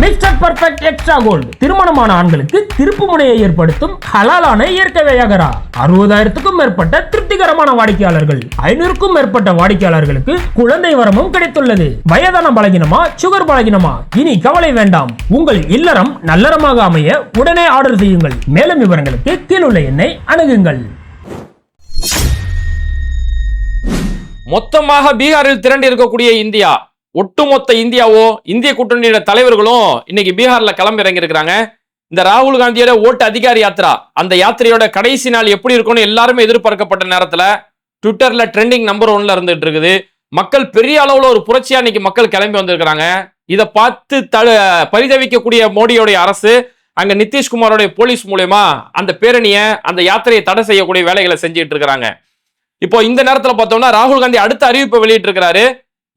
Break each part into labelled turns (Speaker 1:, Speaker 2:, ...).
Speaker 1: Mister perfect extra gold திருமணமான ஆண்களுக்கு திருப்பு முனையை ஏற்படுத்தும் ஹலாலான இயற்கை வியாகரா. அறுபதாயிரத்துக்கும் மேற்பட்ட திருப்திகரமான வாடிக்கையாளர்கள். ஐநூறுக்கும் மேற்பட்ட வாடிக்கையாளர்களுக்கு குழந்தை வரமும் கிடைத்துள்ளது. வயதான பலகினமா சுகர் பலகினமா? இனி கவலை வேண்டாம். உங்கள் இல்லறம் நல்லறமாக அமைய உடனே ஆர்டர் செய்யுங்கள். மேலும் விவரங்களுக்கு கீழுள்ள எண்ணை அணுகுங்கள்.
Speaker 2: மொத்தமாக பீகாரில் திரண்டு இருக்கக்கூடிய இந்தியா. ஒட்டுமொத்த இந்தியாவோ இந்திய கூட்டணியோட தலைவர்களும் இன்னைக்கு பீகார்ல கிளம்பி இறங்கியிருக்கிறாங்க இந்த ராகுல் காந்தியோட ஓட்டு அதிகாரி யாத்திரா அந்த யாத்திரையோட கடைசி நாள் எப்படி இருக்கும்னு எல்லாருமே எதிர்பார்க்கப்பட்ட நேரத்துல ட்விட்டர்ல ட்ரெண்டிங் நம்பர் ஒன்ல இருந்துட்டு இருக்குது மக்கள் பெரிய அளவுல ஒரு புரட்சியா இன்னைக்கு மக்கள் கிளம்பி வந்திருக்கிறாங்க. இதை பார்த்து த பரிதவிக்கக்கூடிய மோடியோடைய அரசு அங்க நிதிஷ்குமாரோடைய போலீஸ் மூலயமா அந்த பேரணியை அந்த யாத்திரையை தடை செய்யக்கூடிய வேலைகளை செஞ்சுட்டு இருக்கிறாங்க இப்போ இந்த நேரத்தில் பார்த்தோம்னா ராகுல் காந்தி அடுத்த அறிவிப்பை வெளியிட்டு இருக்கிறாரு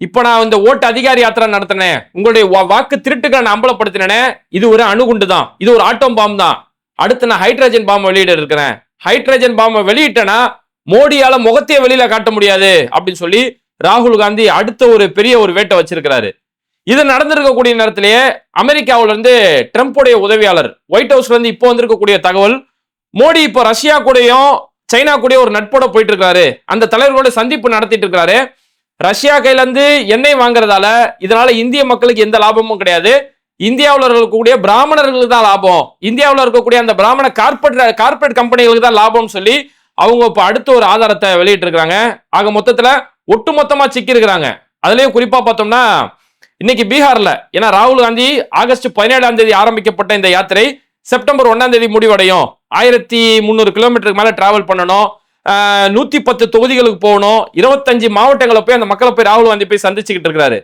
Speaker 2: இப்போ நான் இந்த ஓட்டு அதிகாரி யாத்திரை நடத்தினேன். உங்களுடைய வா- வாக்கு திருட்டுக்களை நான் அம்பலப்படுத்தினேனே இது ஒரு அணுகுண்டு தான் இது ஒரு ஆட்டம் பாம் தான். அடுத்து நான் ஹைட்ரஜன் பாம்பை வெளியிட இருக்கிறேன். ஹைட்ரஜன் பாம்பை வெளியிட்டேன்னா மோடியால முகத்தையே வெளியில காட்ட முடியாது அப்படின்னு சொல்லி ராகுல் காந்தி அடுத்த ஒரு பெரிய ஒரு வேட்டை வச்சிருக்கிறாரு. இது நடந்திருக்கக்கூடிய நேரத்திலேயே அமெரிக்காவுல இருந்து ட்ரம்ப்புடைய உதவியாளர் ஒயிட் ஹவுஸ்ல இருந்து இப்போ வந்திருக்கக்கூடிய தகவல் மோடி இப்போ ரஷ்யா கூடயும் சைனா கூடயும் ஒரு நட்போட போயிட்டு இருக்காரு. அந்த தலைவர்களோட சந்திப்பு நடத்திட்டு இருக்கிறாரு ரஷ்யா கையிலேருந்து எண்ணெய் வாங்குறதால இதனால இந்திய மக்களுக்கு எந்த லாபமும் கிடையாது. இந்தியாவில் இருக்கக்கூடிய பிராமணர்களுக்கு தான் லாபம். இந்தியாவில் இருக்கக்கூடிய அந்த பிராமண கார்பரேட் கார்பரேட் கம்பெனிகளுக்கு தான் லாபம்னு சொல்லி அவங்க இப்போ அடுத்த ஒரு ஆதாரத்தை வெளியிட்டிருக்கிறாங்க. ஆக மொத்தத்தில் ஒட்டு மொத்தமாக இருக்கிறாங்க அதுலேயும் குறிப்பாக பார்த்தோம்னா இன்னைக்கு பீகாரில் ஏன்னா ராகுல் காந்தி ஆகஸ்ட் பதினேழாம் தேதி ஆரம்பிக்கப்பட்ட இந்த யாத்திரை செப்டம்பர் ஒன்றாம் தேதி முடிவடையும். ஆயிரத்தி முந்நூறு கிலோமீட்டருக்கு மேலே டிராவல் பண்ணணும். நூற்றி நூத்தி பத்து தொகுதிகளுக்கு போகணும். இருபத்தஞ்சு மாவட்டங்களை போய் அந்த மக்களை போய் ராகுல் காந்தி போய் சந்திச்சுக்கிட்டு இருக்கிறாரு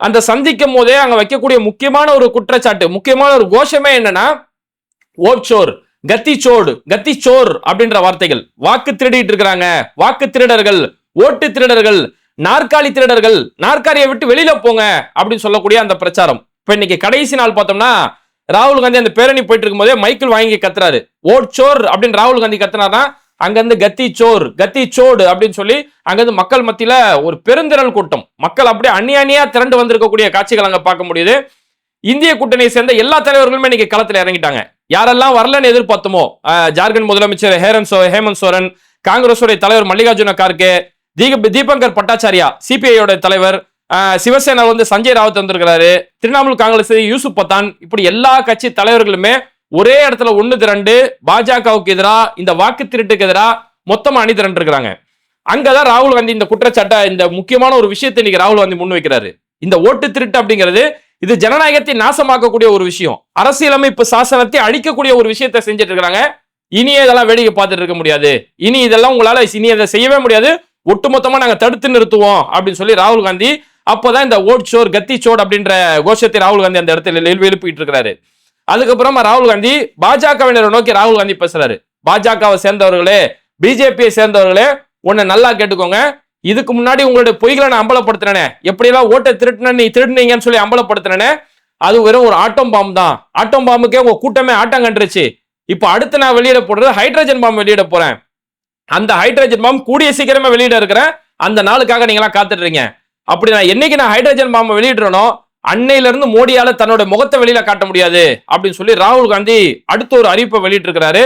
Speaker 2: அந்த சந்திக்கும் போதே அங்க வைக்கக்கூடிய முக்கியமான ஒரு குற்றச்சாட்டு முக்கியமான ஒரு கோஷமே என்னன்னா ஓப்சோர் கத்தி சோடு கத்தி சோர் அப்படின்ற வார்த்தைகள். வாக்கு திருடிட்டு இருக்கிறாங்க. வாக்கு திருடர்கள் ஓட்டு திருடர்கள் நாற்காலி திருடர்கள் நாற்காலியை விட்டு வெளியில போங்க அப்படின்னு சொல்லக்கூடிய அந்த பிரச்சாரம். இப்ப இன்னைக்கு கடைசி நாள் பார்த்தோம்னா ராகுல் காந்தி அந்த பேரணி போயிட்டு இருக்கும்போதே மைக்கிள் வாங்கி கத்துறாரு. ஓட் சோர் அப்படின்னு ராகுல் காந்தி கத்துனாதான் அங்கிருந்து கத்தி சோர் கத்தி சோடு அப்படின்னு சொல்லி அங்கிருந்து மக்கள் மத்தியில ஒரு பெருந்திரள் கூட்டம். மக்கள் அப்படியே அந்நிய அணியா திரண்டு வந்திருக்கக்கூடிய காட்சிகள் அங்க பார்க்க முடியுது. இந்திய கூட்டணியை சேர்ந்த எல்லா தலைவர்களுமே இன்னைக்கு களத்துல இறங்கிட்டாங்க. யாரெல்லாம் வரலன்னு எதிர்பார்த்தோமோ ஜார்க்கண்ட் முதலமைச்சர் ஹேரன் சோ ஹேமந்த் சோரன் காங்கிரஸுடைய தலைவர் மல்லிகார்ஜுன கார்கே தீப தீபங்கர் பட்டாச்சாரியா சிபிஐயோட தலைவர் சிவசேனா வந்து சஞ்சய் ராவத் வந்திருக்கிறாரு திரிணாமுல் காங்கிரஸ் யூசுப் பத்தான் இப்படி எல்லா கட்சி தலைவர்களுமே ஒரே இடத்துல ஒன்று திரண்டு பாஜகவுக்கு எதிராக இந்த வாக்கு திருட்டுக்கு எதிராக மொத்தமாக அணி திரண்டு இருக்கிறாங்க. அங்கதான் ராகுல் காந்தி இந்த குற்றச்சாட்டை இந்த முக்கியமான ஒரு விஷயத்தை இன்னைக்கு ராகுல் காந்தி முன்வைக்கிறாரு இந்த ஓட்டு திருட்டு அப்படிங்கிறது இது ஜனநாயகத்தை நாசமாக்கக்கூடிய ஒரு விஷயம். அரசியலமைப்பு சாசனத்தை அழிக்கக்கூடிய ஒரு விஷயத்தை செஞ்சுட்டு இருக்கிறாங்க. இனி இதெல்லாம் வேடிக்கை பார்த்துட்டு இருக்க முடியாது. இனி இதெல்லாம் உங்களால இனி அதை செய்யவே முடியாது. ஒட்டுமொத்தமா நாங்க தடுத்து நிறுத்துவோம் அப்படின்னு சொல்லி ராகுல் காந்தி அப்போதான் இந்த ஓட் சோர் கத்தி சோர் அப்படின்ற கோஷத்தை ராகுல் காந்தி அந்த இடத்துல எழுப்பி எழுப்பிட்டு இருக்கிறாரு. அதுக்கப்புறமா ராகுல் காந்தி பாஜகவினரை நோக்கி ராகுல் காந்தி பேசுறாரு. பாஜகவை சேர்ந்தவர்களே பிஜேபியை சேர்ந்தவர்களே உன்னை நல்லா கேட்டுக்கோங்க. இதுக்கு முன்னாடி உங்களுடைய பொய்களை நான் அம்பலப்படுத்தினேனே. எப்படியெல்லாம் ஓட்டை திருட்டின நீ திருடினீங்கன்னு சொல்லி அம்பலப்படுத்தினேனே அது வெறும் ஒரு ஆட்டோம் பாம்பு தான். ஆட்டோம் பாம்புக்கே உங்க கூட்டமே ஆட்டம் கண்டுருச்சு. இப்போ அடுத்து நான் வெளியிட போடுறது ஹைட்ரஜன் பாம்பு வெளியிட போறேன். அந்த ஹைட்ரஜன் பாம்பு கூடிய சீக்கிரமே வெளியிட இருக்கிறேன். அந்த நாளுக்காக நீங்களாம் காத்துடுறீங்க அப்படி நான் என்னைக்கு நான் ஹைட்ரஜன் பாம்பை வெளியிடுறேனோ அன்னையிலிருந்து மோடியால தன்னோட முகத்தை வெளியில காட்ட முடியாது அப்படின்னு சொல்லி ராகுல் காந்தி அடுத்த ஒரு அறிவிப்பை வெளியிட்டிருக்கிறாரு.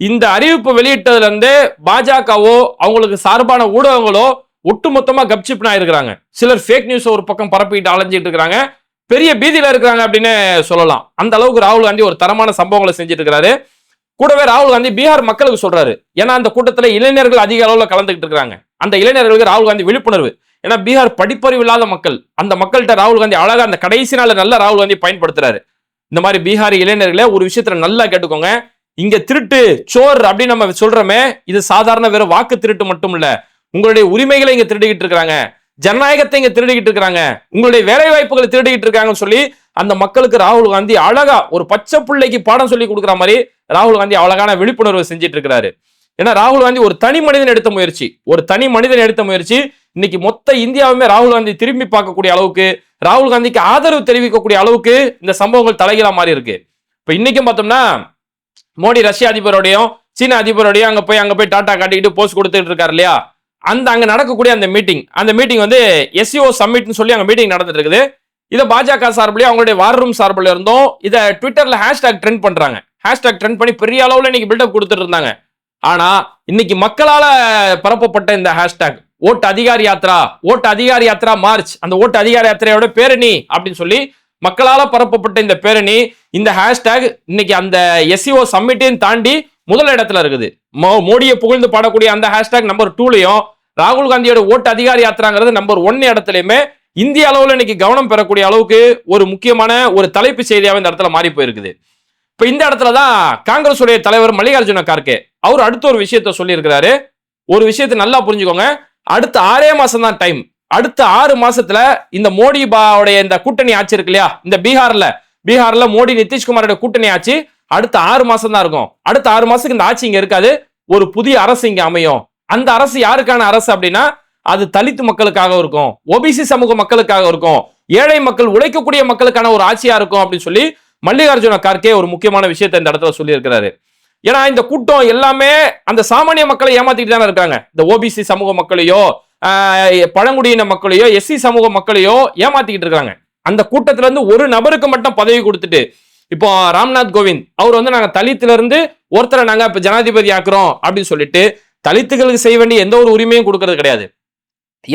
Speaker 2: இந்த அறிவிப்பு வெளியிட்டதுல இருந்தே பாஜகவோ அவங்களுக்கு சார்பான ஊடகங்களோ ஒட்டுமொத்தமா கப்சிப்னா இருக்கிறாங்க சிலர் ஃபேக் நியூஸ் ஒரு பக்கம் பரப்பிட்டு அலைஞ்சிட்டு இருக்கிறாங்க. பெரிய பீதியில இருக்கிறாங்க அப்படின்னு சொல்லலாம். அந்த அளவுக்கு ராகுல் காந்தி ஒரு தரமான சம்பவங்களை செஞ்சுட்டு இருக்கிறாரு கூடவே ராகுல் காந்தி பீகார் மக்களுக்கு சொல்றாரு. ஏன்னா அந்த கூட்டத்துல இளைஞர்கள் அதிக அளவுல கலந்துகிட்டு இருக்கிறாங்க. அந்த இளைஞர்களுக்கு ராகுல் காந்தி விழிப்புணர்வு. ஏன்னா பீகார் படிப்பறிவு இல்லாத மக்கள். அந்த மக்கள்கிட்ட ராகுல் காந்தி அழகா அந்த கடைசி நாள் நல்லா ராகுல் காந்தி பயன்படுத்துறாரு. இந்த மாதிரி பீகாரி இளைஞர்களே ஒரு விஷயத்துல நல்லா கேட்டுக்கோங்க. இங்க திருட்டு சோர் அப்படின்னு நம்ம சொல்றோமே இது சாதாரண வெறும் வாக்கு திருட்டு மட்டும் இல்ல உங்களுடைய உரிமைகளை இங்க திருடிக்கிட்டு இருக்காங்க ஜனநாயகத்தை இங்க திருடிக்கிட்டு இருக்காங்க உங்களுடைய வேலை வாய்ப்புகளை திருடிக்கிட்டு இருக்காங்கன்னு சொல்லி அந்த மக்களுக்கு ராகுல் காந்தி அழகா ஒரு பச்சை பிள்ளைக்கு பாடம் சொல்லி கொடுக்குற மாதிரி ராகுல் காந்தி அழகான விழிப்புணர்வு செஞ்சிட்டு இருக்கிறாரு. ஏன்னா ராகுல் காந்தி ஒரு தனி மனிதன் எடுத்த முயற்சி. ஒரு தனி மனிதன் எடுத்த முயற்சி. இன்னைக்கு மொத்த இந்தியாவுமே ராகுல் காந்தி திரும்பி பார்க்கக்கூடிய அளவுக்கு ராகுல் காந்திக்கு ஆதரவு தெரிவிக்கக்கூடிய அளவுக்கு இந்த சம்பவங்கள் தலைகிற மாதிரி இருக்கு இப்போ இன்னைக்கும் பார்த்தோம்னா மோடி ரஷ்ய அதிபரோடையும் சீன அதிபரோடையும் அங்கே போய் அங்கே போய் டாட்டா காட்டிக்கிட்டு போஸ்ட் கொடுத்துட்டு இருக்காரு இல்லையா? அந்த அங்கே நடக்கக்கூடிய அந்த மீட்டிங் அந்த மீட்டிங் வந்து எஸ்சிஓ சம்மிட்னு சொல்லி அங்கே மீட்டிங் நடந்துட்டு இருக்குது. இதை பாஜக சார்பிலையும் அவங்களுடைய வார் ரூம் சார்பில் இருந்தும் இதை ட்விட்டரில் ஹேஷ்டாக் ட்ரெண்ட் பண்ணுறாங்க ஹேஷ்டாக் ட்ரெண்ட் பண்ணி பெரிய அளவில் இன்னைக்கு பில்டப் கொடுத்துட்டு இருந்தாங்க. ஆனால் இன்னைக்கு மக்களால் பரப்பப்பட்ட இந்த ஹேஷ்டாக் ஓட்டு அதிகாரி யாத்ரா ஓட்டு அதிகாரி யாத்ரா மார்ச். அந்த ஓட்டு அதிகாரி யாத்திரையோட பேரணி அப்படின்னு சொல்லி மக்களால் பரப்பப்பட்ட இந்த பேரணி இந்த ஹேஷ்டேக் இன்னைக்கு அந்த எஸ்சிஓ சம்மிட்டையும் தாண்டி முதல் இடத்துல இருக்குது. மோ- மோடியை புகழ்ந்து பாடக்கூடிய அந்த ஹேஷ்டேக் நம்பர் டூலையும் ராகுல் காந்தியோட ஓட்டு அதிகாரி யாத்திராங்கிறது நம்பர் ஒன் இடத்துலையுமே இந்திய அளவில் இன்னைக்கு கவனம் பெறக்கூடிய அளவுக்கு ஒரு முக்கியமான ஒரு தலைப்பு செய்தியாக இந்த இடத்துல மாறி போயிருக்குது. இப்போ இந்த இடத்துல தான் காங்கிரஸ் உடைய தலைவர் மல்லிகார்ஜுன கார்கே அவர் அடுத்த ஒரு விஷயத்த சொல்லியிருக்கிறாரு. ஒரு விஷயத்தை நல்லா புரிஞ்சுக்கோங்க. அடுத்த ஆறே மாசம் தான் டைம் அடுத்த ஆறு மாசத்துல இந்த மோடி பாவுடைய இந்த கூட்டணி ஆட்சி இருக்கு இல்லையா? இந்த பீகார்ல. பீகார்ல மோடி நிதிஷ்குமாரோட கூட்டணி ஆட்சி அடுத்த ஆறு மாசம் தான் இருக்கும். அடுத்த ஆறு மாசத்துக்கு இந்த ஆட்சி இங்க இருக்காது. ஒரு புதிய அரசு இங்க அமையும். அந்த அரசு யாருக்கான அரசு அப்படின்னா அது தலித் மக்களுக்காக இருக்கும். ஓபிசி சமூக மக்களுக்காக இருக்கும். ஏழை மக்கள் உழைக்கக்கூடிய மக்களுக்கான ஒரு ஆட்சியா இருக்கும் அப்படின்னு சொல்லி மல்லிகார்ஜுன கார்கே ஒரு முக்கியமான விஷயத்தை இந்த இடத்துல சொல்லியிருக்கிறாரு. ஏன்னா இந்த கூட்டம் எல்லாமே அந்த சாமானிய மக்களை ஏமாத்திட்டு தானே இருக்காங்க. இந்த ஓபிசி சமூக மக்களையோ பழங்குடியின மக்களையோ எஸ்சி சமூக மக்களையோ ஏமாத்திக்கிட்டு இருக்காங்க. அந்த கூட்டத்துல இருந்து ஒரு நபருக்கு மட்டும் பதவி கொடுத்துட்டு இப்போ ராம்நாத் கோவிந்த் அவர் வந்து நாங்க தலித்துல இருந்து ஒருத்தரை நாங்க இப்ப ஜனாதிபதி ஆக்குறோம் அப்படின்னு சொல்லிட்டு தலித்துகளுக்கு செய்ய வேண்டிய எந்த ஒரு உரிமையும் கொடுக்கறது கிடையாது.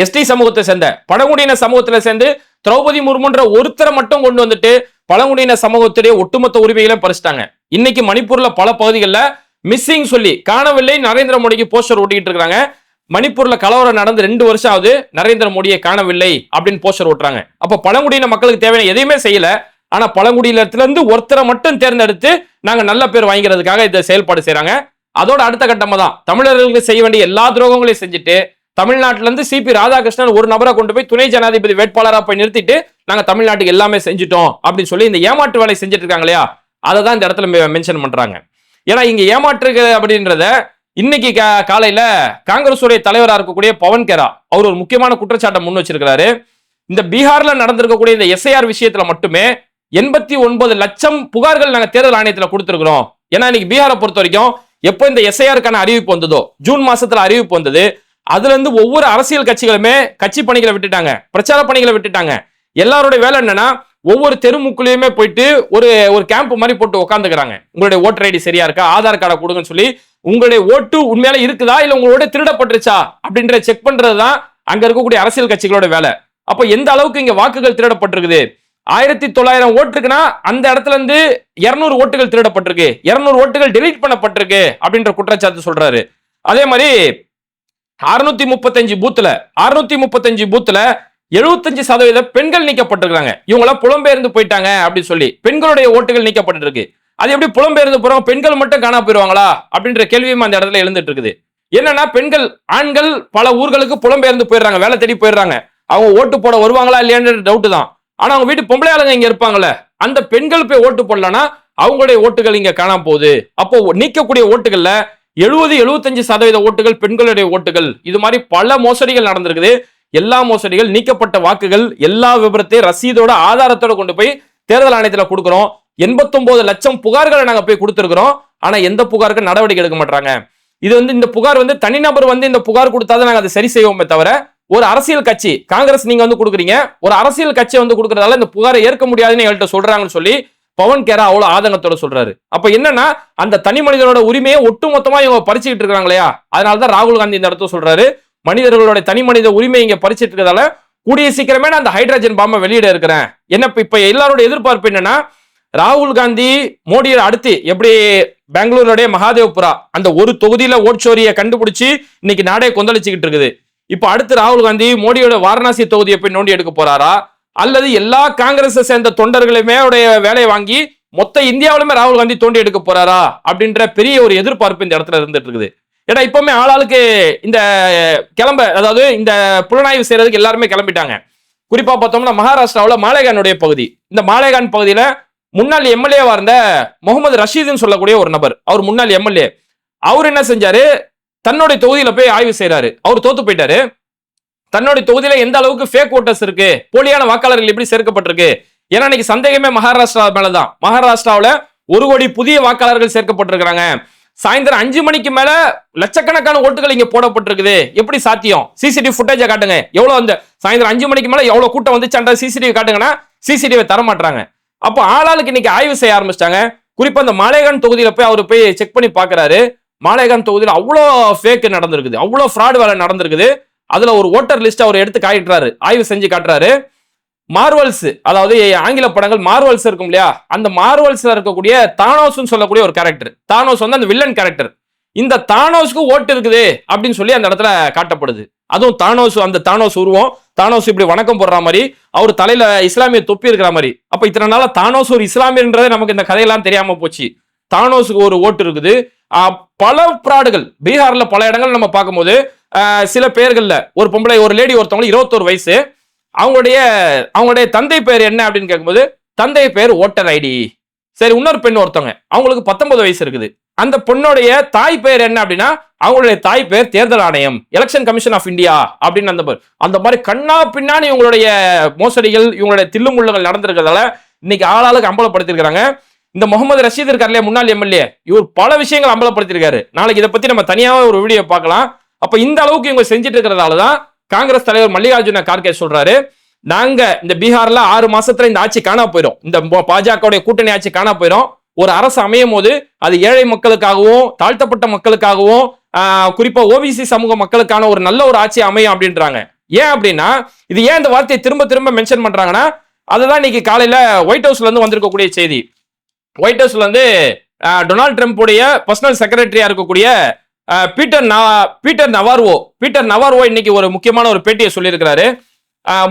Speaker 2: எஸ்டி சமூகத்தை சேர்ந்த பழங்குடியின சமூகத்துல சேர்ந்து திரௌபதி முர்முன்ற ஒருத்தரை மட்டும் கொண்டு வந்துட்டு பழங்குடியின சமூகத்துடைய ஒட்டுமொத்த உரிமைகளை பறிச்சிட்டாங்க. இன்னைக்கு மணிப்பூர்ல பல பகுதிகளில் மிஸ்ஸிங் சொல்லி காணவில்லை நரேந்திர மோடிக்கு போஸ்டர் ஓட்டிக்கிட்டு இருக்காங்க மணிப்பூர்ல கலவரம் நடந்து ரெண்டு வருஷம் ஆகுது நரேந்திர மோடியை காணவில்லை அப்படின்னு போஸ்டர் ஓட்டுறாங்க அப்ப பழங்குடியின மக்களுக்கு தேவையான எதையுமே செய்யல. ஆனா பழங்குடியினத்துல இருந்து ஒருத்தரை மட்டும் தேர்ந்தெடுத்து நாங்க நல்ல பேர் வாங்கிறதுக்காக இந்த செயல்பாடு செய்யறாங்க அதோட அடுத்த கட்டமா தான் தமிழர்களுக்கு செய்ய வேண்டிய எல்லா துரோகங்களையும் செஞ்சுட்டு தமிழ்நாட்டில இருந்து சிபி ராதாகிருஷ்ணன் ஒரு நபரை கொண்டு போய் துணை ஜனாதிபதி வேட்பாளராக போய் நிறுத்திட்டு நாங்க தமிழ்நாட்டுக்கு எல்லாமே செஞ்சுட்டோம் அப்படின்னு சொல்லி இந்த ஏமாற்று வேலை செஞ்சுட்டு இருக்காங்க இல்லையா? அதை தான் இந்த இடத்துல மென்ஷன் பண்றாங்க. ஏன்னா இங்க ஏமாற்றுக்கு அப்படின்றத இன்னைக்கு கா- காலையில காங்கிரஸ் உடைய இருக்கக்கூடிய பவன் கேரா அவர் ஒரு முக்கியமான குற்றச்சாட்டை முன் வச்சிருக்கிறாரு. இந்த பீகார்ல நடந்திருக்கக்கூடிய இந்த எஸ்ஐஆர் விஷயத்துல மட்டுமே எண்பத்தி ஒன்பது லட்சம் புகார்கள் நாங்க தேர்தல் ஆணையத்துல கொடுத்துருக்குறோம். ஏன்னா இன்னைக்கு பீகாரை பொறுத்த வரைக்கும் எப்போ இந்த எஸ்ஐஆருக்கான அறிவிப்பு வந்ததோ ஜூன் மாசத்துல அறிவிப்பு வந்தது அதுல இருந்து ஒவ்வொரு அரசியல் கட்சிகளுமே கட்சி பணிகளை விட்டுட்டாங்க பிரச்சார பணிகளை விட்டுட்டாங்க. எல்லாருடைய வேலை என்னன்னா ஒவ்வொரு தெருமுக்குள்ளேயுமே போயிட்டு ஒரு ஒரு கேம்ப் மாதிரி போட்டு உட்காந்துக்கிறாங்க உங்களுடைய ஓட்டர் ஐடி சரியா இருக்கா? ஆதார் கார்டை கொடுங்கன்னு சொல்லி உங்களுடைய ஓட்டு உண்மையில இருக்குதா? இல்ல உங்களோட திருடப்பட்டுருச்சா? அப்படின்ற செக் பண்றதுதான் அங்க இருக்கக்கூடிய அரசியல் கட்சிகளோட வேலை. அப்ப எந்த அளவுக்கு இங்க வாக்குகள் திருடப்பட்டிருக்குது? ஆயிரத்தி தொள்ளாயிரம் ஓட்டுக்குன்னா அந்த இடத்துல இருந்து இருநூறு ஓட்டுகள் திருடப்பட்டிருக்கு. இருநூறு ஓட்டுகள் டெலீட் பண்ணப்பட்டிருக்கு அப்படின்ற குற்றச்சாட்டு சொல்றாரு. அதே மாதிரி அறுநூத்தி முப்பத்தஞ்சு பூத்துல அறுநூத்தி முப்பத்தஞ்சு பூத்துல எழுபத்தஞ்சு சதவீத பெண்கள் நீக்கப்பட்டிருக்காங்க இவங்களாம் புலம்பெயர்ந்து போயிட்டாங்க அப்படின்னு சொல்லி பெண்களுடைய ஓட்டுகள் நீக்கப்பட்டிருக்கு. அது எப்படி புலம்பெயர்ந்து போறோம் பெண்கள் மட்டும் காணா போயிருவாங்களா அப்படின்ற கேள்வியும் அந்த இடத்துல எழுந்துட்டு இருக்குது. என்னன்னா பெண்கள் ஆண்கள் பல ஊர்களுக்கு புலம்பெயர்ந்து போயிடுறாங்க வேலை தேடி போயிடுறாங்க. அவங்க ஓட்டு போட வருவாங்களா இல்லையான்ற டவுட் தான். ஆனா அவங்க வீட்டு பொம்பளை ஆளுங்க இங்க இருப்பாங்கல்ல அந்த பெண்கள் போய் ஓட்டு போடலன்னா அவங்களுடைய ஓட்டுகள் இங்க காணாம போகுது. அப்போ நீக்கக்கூடிய ஓட்டுகள்ல எழுபது எழுபத்தஞ்சு சதவீத ஓட்டுகள் பெண்களுடைய ஓட்டுகள். இது மாதிரி பல மோசடிகள் நடந்திருக்குது. எல்லா மோசடிகள் நீக்கப்பட்ட வாக்குகள் எல்லா விபரத்தையும் ரசீதோட ஆதாரத்தோட கொண்டு போய் தேர்தல் ஆணையத்தில் கொடுக்குறோம். எண்பத்தொன்பது லட்சம் புகார்களை நாங்கள் போய் கொடுத்துருக்குறோம். ஆனால் எந்த புகாருக்கு நடவடிக்கை எடுக்க மாட்டாங்க இது வந்து இந்த புகார் வந்து தனிநபர் வந்து இந்த புகார் கொடுத்தாதான் நாங்கள் அதை சரி செய்வோமே தவிர ஒரு அரசியல் கட்சி காங்கிரஸ் நீங்க வந்து கொடுக்குறீங்க. ஒரு அரசியல் கட்சி வந்து கொடுக்கறதால இந்த புகாரை ஏற்க முடியாதுன்னு எங்கள்கிட்ட சொல்றாங்கன்னு சொல்லி பவன் கேரா அவ்வளவு ஆதங்கத்தோட சொல்றாரு. அப்ப என்னன்னா அந்த தனி மனிதனோட உரிமையை ஒட்டுமொத்தமா இவங்க பறிச்சுக்கிட்டு இருக்காங்க இல்லையா? அதனாலதான் ராகுல் காந்தி இந்த இடத்துல சொல்றாரு. மனிதர்களுடைய தனி மனித உரிமை இங்க பறிச்சிட்டு இருக்கிறதால கூடிய சீக்கிரமே நான் அந்த ஹைட்ரஜன் பாம்பை வெளியிட இருக்கிறேன். என்ன இப்ப- இப்ப எல்லாரோட எதிர்பார்ப்பு என்னன்னா ராகுல் காந்தி மோடியை அடுத்து எப்படி பெங்களூருடைய மகாதேவ்புரா அந்த ஒரு தொகுதியில ஓட்சோரியை கண்டுபிடிச்சு இன்னைக்கு நாடே கொந்தளிச்சுக்கிட்டு இருக்குது. இப்ப அடுத்து ராகுல் காந்தி மோடியோட வாரணாசி தொகுதியை போய் நோண்டி எடுக்க போறாரா? அல்லது எல்லா காங்கிரஸை சேர்ந்த தொண்டர்களுமே உடைய வேலையை வாங்கி மொத்த இந்தியாவிலுமே ராகுல் காந்தி தோண்டி எடுக்க போறாரா? அப்படின்ற பெரிய ஒரு எதிர்பார்ப்பு இந்த இடத்துல இருந்துட்டு இருக்குது. ஏன்னா இப்பவுமே ஆளாளுக்கு இந்த கிளம்ப அதாவது இந்த புலனாய்வு செய்யறதுக்கு எல்லாருமே கிளம்பிட்டாங்க. குறிப்பா பார்த்தோம்னா மகாராஷ்டிராவில் மாலேகானுடைய பகுதி. இந்த மாலேகான் பகுதியில முன்னாள் எம்எல்ஏவா இருந்த முகமது ரஷீதுன்னு சொல்லக்கூடிய ஒரு நபர். அவர் முன்னாள் எம்எல்ஏ. அவர் என்ன செஞ்சாரு? தன்னுடைய தொகுதியில போய் ஆய்வு செய்யறாரு அவர் தோத்து போயிட்டாரு. தன்னுடைய தொகுதியில எந்த அளவுக்கு ஃபேக் ஓட்டர்ஸ் இருக்கு? போலியான வாக்காளர்கள் எப்படி சேர்க்கப்பட்டிருக்கு? ஏன்னா இன்னைக்கு சந்தேகமே மகாராஷ்டிரா மேலதான். மகாராஷ்டிராவுல ஒரு கோடி புதிய வாக்காளர்கள் சேர்க்கப்பட்டிருக்கிறாங்க. சாயந்தரம் அஞ்சு மணிக்கு மேல லட்சக்கணக்கான ஓட்டுகள் இங்க போடப்பட்டிருக்குது. எப்படி சாத்தியம்? சிசிடிவி ஃபுட்டேஜை காட்டுங்க. எவ்வளவு அந்த சாயந்தரம் அஞ்சு மணிக்கு மேல எவ்வளவு கூட்டம் வந்துச்சுன்ற சிசிடிவி காட்டுங்கன்னா சிசிடிவி தர மாட்டாங்க அப்போ ஆளாளுக்கு இன்னைக்கு ஆய்வு செய்ய ஆரம்பிச்சிட்டாங்க. குறிப்பா அந்த மாலேகான் தொகுதியில போய் அவர் போய் செக் பண்ணி பாக்குறாரு. மாலேகான் தொகுதியில அவ்வளோ ஃபேக் நடந்திருக்குது. அவ்வளோ ஃப்ராட் வேலை நடந்திருக்குது. அதுல ஒரு ஓட்டர் லிஸ்ட் அவர் எடுத்து காட்டுறாரு ஆய்வு செஞ்சு காட்டுறாரு. மார்வல்ஸ் அதாவது ஆங்கில படங்கள் மார்வல்ஸ் இருக்கும் இல்லையா? அந்த மார்வல்ஸ்ல இருக்கக்கூடிய தானோஸ்ன்னு சொல்லக்கூடிய ஒரு கேரக்டர் தானோஸ் வந்து அந்த வில்லன் கேரக்டர் இந்த தானோஸ்க்கு ஓட்டு இருக்குது அப்படின்னு சொல்லி அந்த இடத்துல காட்டப்படுது. அதுவும் தானோஸ் அந்த தானோஸ் உருவம். தானோஸ் இப்படி வணக்கம் போடுற மாதிரி அவர் தலையில இஸ்லாமிய தொப்பி இருக்கிற மாதிரி. அப்ப இத்தனை நாளா தானோஸ் ஒரு இஸ்லாமியன்றதே நமக்கு இந்த கதையெல்லாம் தெரியாம போச்சு. தானோஸுக்கு ஒரு ஓட்டு இருக்குது. பல பிராடுகள் பீகார்ல பல இடங்கள் நம்ம பார்க்கும்போது சில பேர்கள்ல ஒரு பொம்பளை ஒரு லேடி ஒருத்தவங்க இருபத்தோரு வயசு. அவங்களுடைய அவங்களுடைய தந்தை பேர் என்ன அப்படின்னு கேட்கும்போது தந்தை பேர் ஓட்டர் ஐடி. சரி இன்னொரு பெண் ஒருத்தவங்க. அவங்களுக்கு பத்தொன்பது வயசு இருக்குது. அந்த பொண்ணுடைய தாய் பேர் என்ன அப்படின்னா அவங்களுடைய தாய் பேர் தேர்தல் ஆணையம் எலெக்ஷன் கமிஷன் ஆஃப் இந்தியா அப்படின்னு அந்த அந்த மாதிரி கண்ணா பின்னாடி இவங்களுடைய மோசடிகள் இவங்களுடைய தில்லுமுள்ளுகள் நடந்திருக்கிறதால இன்னைக்கு ஆளாளுக்கு அம்பலப்படுத்திருக்கிறாங்க இந்த முகமது ரஷீத் இருக்கார் இல்லையா முன்னாள் எம்எல்ஏ? இவர் பல விஷயங்கள் அம்பலப்படுத்திருக்காரு நாளைக்கு இதை பத்தி நம்ம தனியாக ஒரு வீடியோ பார்க்கலாம். அப்ப இந்த அளவுக்கு இவங்க செஞ்சுட்டு இருக்கிறதால தான் காங்கிரஸ் தலைவர் மல்லிகார்ஜுன கார்கே சொல்றாரு நாங்க இந்த பீகார்ல ஆறு மாசத்துல இந்த ஆட்சி காணா போயிடும் இந்த பாஜகவுடைய கூட்டணி ஆட்சி காணா போயிடும் ஒரு அரசு அமையும் போது அது ஏழை மக்களுக்காகவும் தாழ்த்தப்பட்ட மக்களுக்காகவும் குறிப்பா ஓபிசி சமூக மக்களுக்கான ஒரு நல்ல ஒரு ஆட்சி அமையும் அப்படின்றாங்க. ஏன் அப்படின்னா இது ஏன் இந்த வார்த்தையை திரும்ப திரும்ப மென்ஷன் பண்றாங்கன்னா அதுதான் இன்னைக்கு காலையில ஒயிட் ஹவுஸ்ல இருந்து வந்திருக்கக்கூடிய செய்தி. ஒயிட் ஹவுஸ்ல இருந்து டொனால்ட் ட்ரம்ப்புடைய பர்சனல் செக்ரட்டரியா இருக்கக்கூடிய Peter Peter Navarro Peter Navarro இன்னைக்கு ஒரு முக்கியமான ஒரு பேட்டியை சொல்லியிருக்கிறாரு.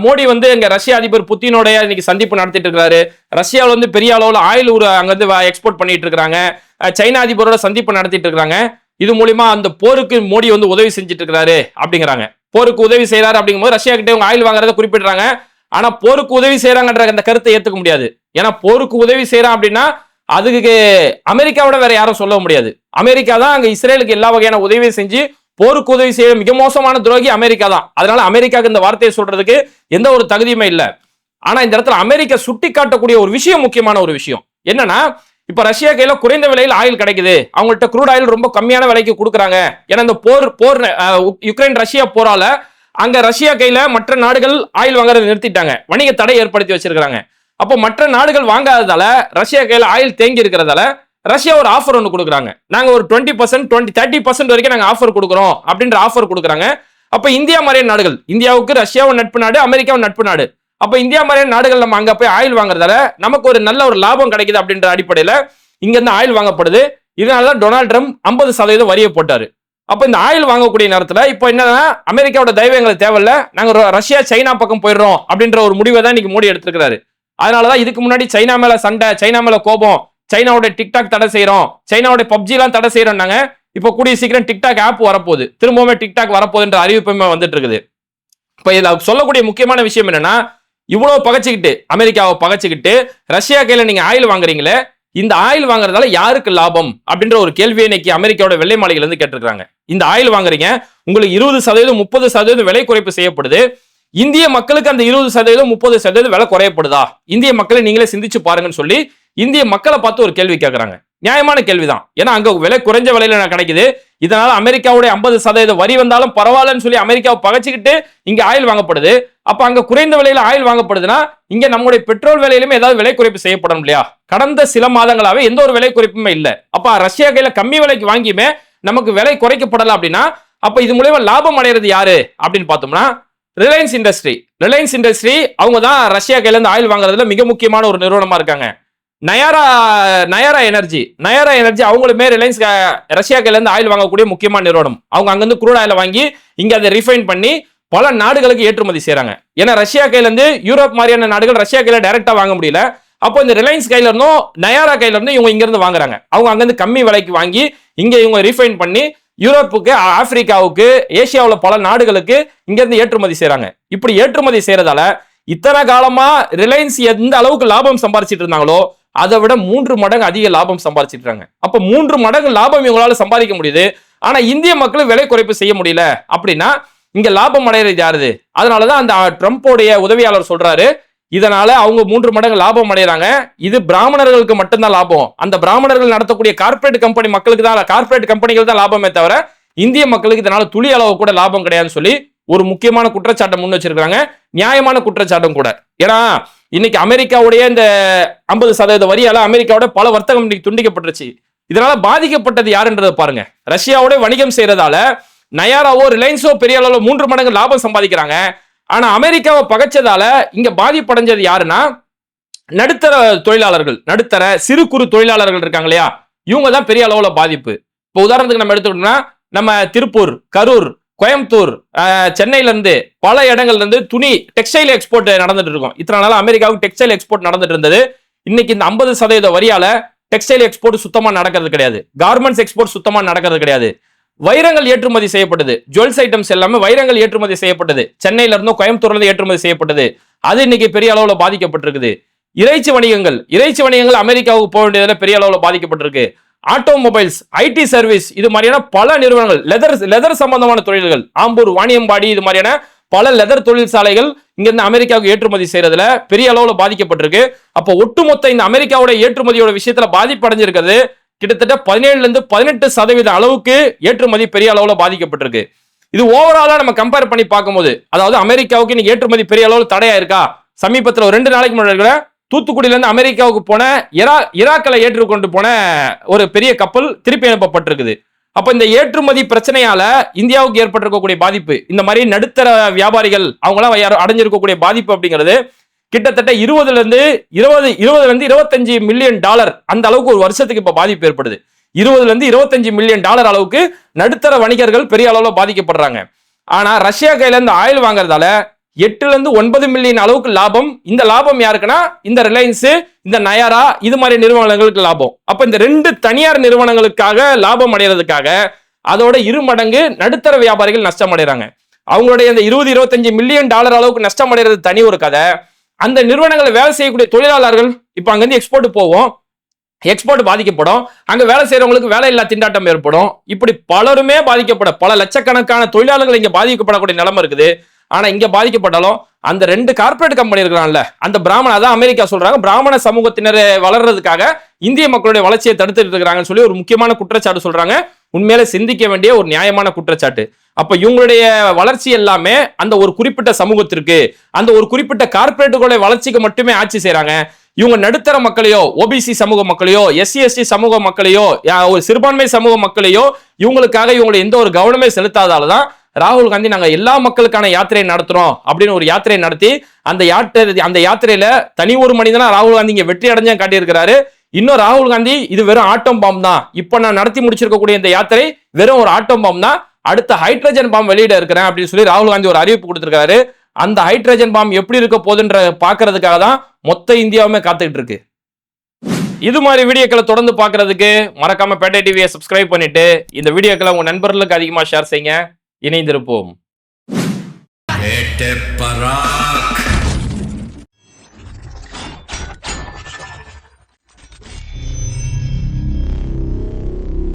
Speaker 2: மோடி வந்து இங்கே ரஷ்ய அதிபர் புத்தினோடைய இன்னைக்கு சந்திப்பு நடத்திட்டு இருக்காரு. ரஷ்யாவில் வந்து பெரிய அளவில் ஆயில் ஊர் அங்கிருந்து எக்ஸ்போர்ட் பண்ணிட்டு இருக்காங்க. சைனா அதிபரோட சந்திப்பு நடத்திட்டு இருக்காங்க. இது மூலியமா அந்த போருக்கு மோடி வந்து உதவி செஞ்சுட்டு இருக்கிறாரு அப்படிங்கிறாங்க. போருக்கு உதவி செய்யறாரு அப்படிங்கும்போது ரஷ்யா கிட்ட இவங்க ஆயில் வாங்குறத குறிப்பிடுறாங்க. ஆனா போருக்கு உதவி செய்யறாங்கன்ற அந்த கருத்தை ஏத்துக்க முடியாது. ஏன்னா போருக்கு உதவி செய்யறான் அப்படின்னா அதுக்கு அமெரிக்காவோட வேற யாரும் சொல்ல முடியாது. அமெரிக்கா தான் அங்க இஸ்ரேலுக்கு எல்லா வகையான உதவியும் செஞ்சு போருக்கு உதவி செய்ய மிக மோசமான துரோகி அமெரிக்கா தான். அதனால அமெரிக்காவுக்கு இந்த வார்த்தையை சொல்றதுக்கு எந்த ஒரு தகுதியுமே இல்லை. ஆனா இந்த இடத்துல அமெரிக்கா சுட்டி காட்டக்கூடிய ஒரு விஷயம் முக்கியமான ஒரு விஷயம். என்னன்னா இப்ப ரஷ்யா கையில குறைந்த விலையில் ஆயில் கிடைக்குது. அவங்கள்ட்ட குரூட் ஆயில் ரொம்ப கம்மியான விலைக்கு கொடுக்குறாங்க. ஏன்னா இந்த போர் போர் யுக்ரைன் ரஷ்யா போரால அங்க ரஷ்யா கையில மற்ற நாடுகள் ஆயில் வாங்குறதை நிறுத்திட்டாங்க. வணிக தடை ஏற்படுத்தி வச்சிருக்காங்க அப்போ மற்ற நாடுகள் வாங்காததால ரஷ்யா கையில் ஆயில் தேங்கி இருக்கிறதால ரஷ்யா ஒரு ஆஃபர் ஒன்று கொடுக்குறாங்க. நாங்கள் ஒரு twenty percent twenty thirty percent வரைக்கும் நாங்கள் ஆஃபர் கொடுக்குறோம் அப்படின்ற ஆஃபர் கொடுக்குறாங்க. அப்போ இந்தியா மாதிரியான நாடுகள் இந்தியாவுக்கு ரஷ்யாவும் நட்பு நாடு அமெரிக்காவும் நட்பு நாடு. அப்போ இந்தியா மாதிரியான நாடுகள் நம்ம அங்கே போய் ஆயில் வாங்குறதால நமக்கு ஒரு நல்ல ஒரு லாபம் கிடைக்குது அப்படின்ற அடிப்படையில் இங்கேருந்து ஆயில் வாங்கப்படுது. இதனாலதான் டொனால்ட் ட்ரம்ப் ஐம்பது சதவீதம் வரியை போட்டார். அப்போ இந்த ஆயில் வாங்கக்கூடிய நேரத்தில் இப்போ என்னன்னா அமெரிக்காவோட தயவு எங்களுக்கு தேவையில்ல நாங்கள் ர- ரஷ்யா சைனா பக்கம் போயிடுறோம் அப்படின்ற ஒரு முடிவை தான் இன்னைக்கு மோடி எடுத்திருக்கிறாரு. அதனாலதான் இதுக்கு முன்னாடி சைனா மேல சண்டை சைனா மேல கோபம் சைனாவோட டிக்டாக் தடை செய்யறோம் சைனாவோட பப்ஜி எல்லாம் தடை செய்யறோம்னாங்க இப்போ கூடிய சீக்கிரம் டிக்டாக் ஆப் வரப்போகுது. திரும்பவுமே டிக்டாக் வரப்போகுதுன்ற அறிவிப்புமே வந்துட்டு இருக்குது இப்போ இதில் சொல்லக்கூடிய முக்கியமான விஷயம் என்னன்னா இவ்வளவு பகச்சிக்கிட்டு அமெரிக்காவை பகச்சிக்கிட்டு ரஷ்யா கையில நீங்க ஆயில் வாங்குறீங்களே இந்த ஆயில் வாங்குறதால யாருக்கு லாபம்? அப்படின்ற ஒரு கேள்வியை இன்னைக்கு அமெரிக்காவோட வெள்ளை மாளிகையில இருந்து கேட்டிருக்காங்க இந்த ஆயில் வாங்குறீங்க உங்களுக்கு இருபது சதவீதம் முப்பது சதவீதம் விலை குறைப்பு செய்யப்படுது. இந்திய மக்களுக்கு அந்த இருபது சதவீதம் முப்பது சதவீதம் விலை குறையப்படுதா? இந்திய மக்களை நீங்களே சிந்திச்சு பாருங்கன்னு சொல்லி இந்திய மக்களை பார்த்து ஒரு கேள்வி கேட்கறாங்க நியாயமான கேள்விதான். ஏன்னா அங்க விலை குறைஞ்ச விலையில கிடைக்குது. இதனால அமெரிக்காவுடைய ஐம்பது சதவீத வரி வந்தாலும் பரவாயில்லன்னு சொல்லி அமெரிக்காவை பகச்சிக்கிட்டு இங்க ஆயில் வாங்கப்படுது. அப்ப அங்க குறைந்த விலையில ஆயில் வாங்கப்படுதுன்னா இங்க நம்முடைய பெட்ரோல் விலையிலுமே ஏதாவது விலை குறைப்பு செய்யப்படும் இல்லையா? கடந்த சில மாதங்களாவே எந்த ஒரு விலை குறைப்புமே இல்லை. அப்ப ரஷ்யா கையில கம்மி விலைக்கு வாங்கியுமே நமக்கு விலை குறைக்கப்படல அப்படின்னா அப்ப இது மூலயமா லாபம் அடைகிறது யாரு? அப்படின்னு பார்த்தோம்னா ரிலையன்ஸ் இண்டஸ்ட்ரி. ரிலையன்ஸ் இண்டஸ்ட்ரி அவங்க தான் ரஷ்யா கையிலேருந்து ஆயில் வாங்குறதுல மிக முக்கியமான ஒரு நிறுவனமாக இருக்காங்க. நயாரா நயாரா எனர்ஜி. நயாரா எனர்ஜி அவங்களுமே ரிலையன்ஸ் ரஷ்யா கையிலேருந்து ஆயில் வாங்கக்கூடிய முக்கியமான நிறுவனம். அவங்க அங்கேருந்து குரூட் ஆயில் வாங்கி இங்கே அதை ரிஃபைன் பண்ணி பல நாடுகளுக்கு ஏற்றுமதி செய்கிறாங்க ஏன்னா ரஷ்யா கையிலேருந்து யூரோப் மாதிரியான நாடுகள் ரஷ்யா கையில் டைரெக்டாக வாங்க முடியல. அப்போ இந்த ரிலையன்ஸ் கையில இருந்தும் நயாரா கையில இவங்க இங்கேருந்து வாங்குறாங்க. அவங்க அங்கேருந்து கம்மி விலைக்கு வாங்கி இங்கே இவங்க ரிஃபைன் பண்ணி யூரோப்புக்கு ஆப்பிரிக்காவுக்கு ஏசியாவில் பல நாடுகளுக்கு இங்கேருந்து ஏற்றுமதி செய்கிறாங்க இப்படி ஏற்றுமதி செய்கிறதால இத்தனை காலமா ரிலையன்ஸ் எந்த அளவுக்கு லாபம் சம்பாரிச்சிட்டு இருந்தாங்களோ அதை விட மூன்று மடங்கு அதிக லாபம் சம்பாரிச்சிட்டு இருக்காங்க. அப்ப மூன்று மடங்கு லாபம் இவங்களால சம்பாதிக்க முடியுது. ஆனா இந்திய மக்கள் விலை குறைப்பு செய்ய முடியல. அப்படின்னா இங்க லாபம் அடையிறது யாருது? அதனாலதான் அந்த ட்ரம்ப்போடைய உதவியாளர் சொல்றாரு இதனால அவங்க மூன்று மடங்கு லாபம் அடைகிறாங்க இது பிராமணர்களுக்கு மட்டும்தான் லாபம். அந்த பிராமணர்கள் நடத்தக்கூடிய கார்ப்பரேட் கம்பெனி மக்களுக்கு தான் கார்ப்பரேட் கம்பெனிகள் தான் லாபமே தவிர இந்திய மக்களுக்கு இதனால துளி அளவு கூட லாபம் கிடையாதுன்னு சொல்லி ஒரு முக்கியமான குற்றச்சாட்டை முன் வச்சிருக்காங்க நியாயமான குற்றச்சாட்டும் கூட. ஏன்னா இன்னைக்கு அமெரிக்காவுடைய இந்த ஐம்பது சதவீத வரியால அமெரிக்காவோட பல வர்த்தகம் இன்னைக்கு துண்டிக்கப்பட்டுருச்சு. இதனால பாதிக்கப்பட்டது யாருன்றதை பாருங்க. ரஷ்யாவோட வணிகம் செய்யறதால நயாராவோ ரிலையன்ஸோ பெரிய அளவுல மூன்று மடங்கு லாபம் சம்பாதிக்கிறாங்க. ஆனா அமெரிக்காவை பகைச்சதால இங்க பாதிப்படைஞ்சது யாருன்னா நடுத்தர தொழிலாளர்கள் நடுத்தர சிறு குறு தொழிலாளர்கள் இருக்காங்க இல்லையா? இவங்க தான் பெரிய அளவுல பாதிப்பு. இப்போ உதாரணத்துக்கு நம்ம எடுத்துக்கிட்டோம்னா நம்ம திருப்பூர் கரூர் கோயம்புத்தூர் சென்னையில இருந்து பல இடங்கள்ல இருந்து துணி டெக்ஸ்டைல் எக்ஸ்போர்ட் நடந்துட்டு இருக்கும். இத்தனை நாள் அமெரிக்காவுக்கு டெக்ஸ்டைல் எக்ஸ்போர்ட் நடந்துட்டு இருந்தது. இன்னைக்கு இந்த ஐம்பது சதவீத வரியால டெக்ஸ்டைல் எக்ஸ்போர்ட் சுத்தமா நடக்கிறது கிடையாது. கார்மெண்ட்ஸ் எக்ஸ்போர்ட் சுத்தமா நடக்கிறது கிடையாது. வைரங்கள் ஏற்றுமதி செய்யப்பட்டது. ஜுவல்ஸ் ஐட்டம்ஸ் எல்லாமே வைரங்கள் ஏற்றுமதி செய்யப்பட்டது. சென்னையில இருந்தும் கோயம்புத்தூர்ல இருந்து ஏற்றுமதி செய்யப்பட்டது. அது இன்னைக்கு பெரிய அளவுல பாதிக்கப்பட்டிருக்குது. இறைச்சி வணிகங்கள் இறைச்சி வணிகங்கள் அமெரிக்காவுக்கு போக வேண்டியதுல பெரிய அளவுல பாதிக்கப்பட்டிருக்கு. ஆட்டோமொபைல்ஸ் ஐடி சர்வீஸ் இது மாதிரியான பல நிறுவனங்கள் லெதர் லெதர் சம்பந்தமான தொழில்கள் ஆம்பூர் வாணியம்பாடி இது மாதிரியான பல லெதர் தொழிற்சாலைகள் இங்கிருந்து அமெரிக்காவுக்கு ஏற்றுமதி செய்யறதுல பெரிய அளவுல பாதிக்கப்பட்டிருக்கு. அப்போ ஒட்டுமொத்த இந்த அமெரிக்காவோட ஏற்றுமதியோட விஷயத்துல பாதிப்படைஞ்சிருக்கிறது கிட்டத்தட்ட பதினேழுல இருந்து பதினெட்டு சதவீத அளவுக்கு ஏற்றுமதி பெரிய அளவுல பாதிக்கப்பட்டிருக்கு. இது ஓவராலா நம்ம கம்பேர் பண்ணி பார்க்கும்போது அதாவது அமெரிக்காவுக்கு இன்னைக்கு ஏற்றுமதி பெரிய அளவுல தடையா இருக்கா சமீபத்துல ஒரு ரெண்டு நாளைக்கு முன்னாடி தூத்துக்குடியிலேருந்து தூத்துக்குடியில இருந்து அமெரிக்காவுக்கு போன இரா இராக்களை ஏற்றுக்கொண்டு போன ஒரு பெரிய கப்பல் திருப்பி அனுப்பப்பட்டிருக்குது. அப்ப இந்த ஏற்றுமதி பிரச்சனையால இந்தியாவுக்கு ஏற்பட்டிருக்கக்கூடிய பாதிப்பு இந்த மாதிரி நடுத்தர வியாபாரிகள் அவங்களாம் யாரும் அடைஞ்சிருக்கக்கூடிய பாதிப்பு அப்படிங்கிறது கிட்டத்தட்ட இருபதுல இருந்து இருபது இருபதுல இருந்து இருபத்தஞ்சு மில்லியன் டாலர் அந்த அளவுக்கு ஒரு வருஷத்துக்கு இப்ப பாதிப்பு ஏற்படுது. இருபதுல இருந்து இருபத்தஞ்சு மில்லியன் டாலர் அளவுக்கு நடுத்தர வணிகர்கள் பெரிய அளவுல பாதிக்கப்படுறாங்க. ஆனா ரஷ்யா கையில இருந்து ஆயில் வாங்குறதால எட்டுல இருந்து ஒன்பது மில்லியன் அளவுக்கு லாபம். இந்த லாபம் யாருக்குன்னா இந்த ரிலையன்ஸ் இந்த நயாரா இது மாதிரி நிறுவனங்களுக்கு லாபம். அப்ப இந்த ரெண்டு தனியார் நிறுவனங்களுக்காக லாபம் அடைகிறதுக்காக அதோட இரு மடங்கு நடுத்தர வியாபாரிகள் நஷ்டம் அடைறாங்க அவங்களுடைய இந்த இருபது இருபத்தஞ்சு மில்லியன் டாலர் அளவுக்கு நஷ்டம் அடைகிறது தனி ஒரு கதை. அந்த நிறுவனங்களை வேலை செய்யக்கூடிய தொழிலாளர்கள் இப்போ அங்கேருந்து எக்ஸ்போர்ட் போவோம். எக்ஸ்போர்ட் பாதிக்கப்படும். அங்க வேலை செய்யறவங்களுக்கு வேலை இல்லா திண்டாட்டம் ஏற்படும். இப்படி பலருமே பாதிக்கப்பட பல லட்சக்கணக்கான தொழிலாளர்கள் இங்க பாதிக்கப்படக்கூடிய நிலைமை இருக்குது. ஆனா இங்க பாதிக்கப்பட்டாலும் அந்த ரெண்டு கார்ப்பரேட் கம்பெனி இருக்கிறான்ல அந்த பிராமண அதான் அமெரிக்கா சொல்றாங்க பிராமண சமூகத்தினர் வளர்றதுக்காக இந்திய மக்களுடைய வளர்ச்சியை தடுத்துட்டு இருக்கிறாங்கன்னு சொல்லி ஒரு முக்கியமான குற்றச்சாட்டு சொல்றாங்க. உண்மையில சிந்திக்க வேண்டிய ஒரு நியாயமான குற்றச்சாட்டு. அப்ப இவங்களுடைய வளர்ச்சி எல்லாமே அந்த ஒரு குறிப்பிட்ட சமூகத்திற்கு அந்த ஒரு குறிப்பிட்ட கார்பரேட்டுகளுடைய வளர்ச்சிக்கு மட்டுமே ஆட்சி செய்யறாங்க இவங்க நடுத்தர மக்களையோ ஓபிசி சமூக மக்களையோ எஸ்சி எஸ்டி சமூக மக்களையோ ஒரு சிறுபான்மை சமூக மக்களையோ இவங்களுக்காக இவங்களை எந்த ஒரு கவனமே செலுத்தாதால தான் ராகுல் காந்தி நாங்க எல்லா மக்களுக்கான யாத்திரை நடத்துறோம் அப்படின்னு ஒரு யாத்திரை நடத்தி அந்த யாத்திரை அந்த யாத்திரையில தனி ஒரு மனிதனா ராகுல் காந்தி இங்க வெற்றி அடைஞ்சா காட்டியிருக்கிறாரு. இன்னும் ராகுல் காந்தி இது வெறும் ஆட்டம் பாம் தான். இப்ப நான் நடத்தி முடிச்சிருக்கக்கூடிய இந்த யாத்திரை வெறும் ஒரு ஆட்டம் பாம் தான். அடுத்த ஹைட்ரஜன் பாம் வெளியிட இருக்கிறேன் அப்படின்னு சொல்லி ராகுல் காந்தி ஒரு அறிவிப்பு கொடுத்துருக்காரு அந்த ஹைட்ரஜன் பாம் எப்படி இருக்க போகுதுன்ற பாக்குறதுக்காக தான் மொத்த இந்தியாவுமே காத்துக்கிட்டு இருக்கு. இது மாதிரி வீடியோக்களை தொடர்ந்து பார்க்கறதுக்கு மறக்காம பேட்டை டிவியை சப்ஸ்கிரைப் பண்ணிட்டு இந்த வீடியோக்களை உங்க நண்பர்களுக்கு அதிகமா ஷேர் செய்யுங்க. இணைந்திருப்போம்.
Speaker 3: பராக்.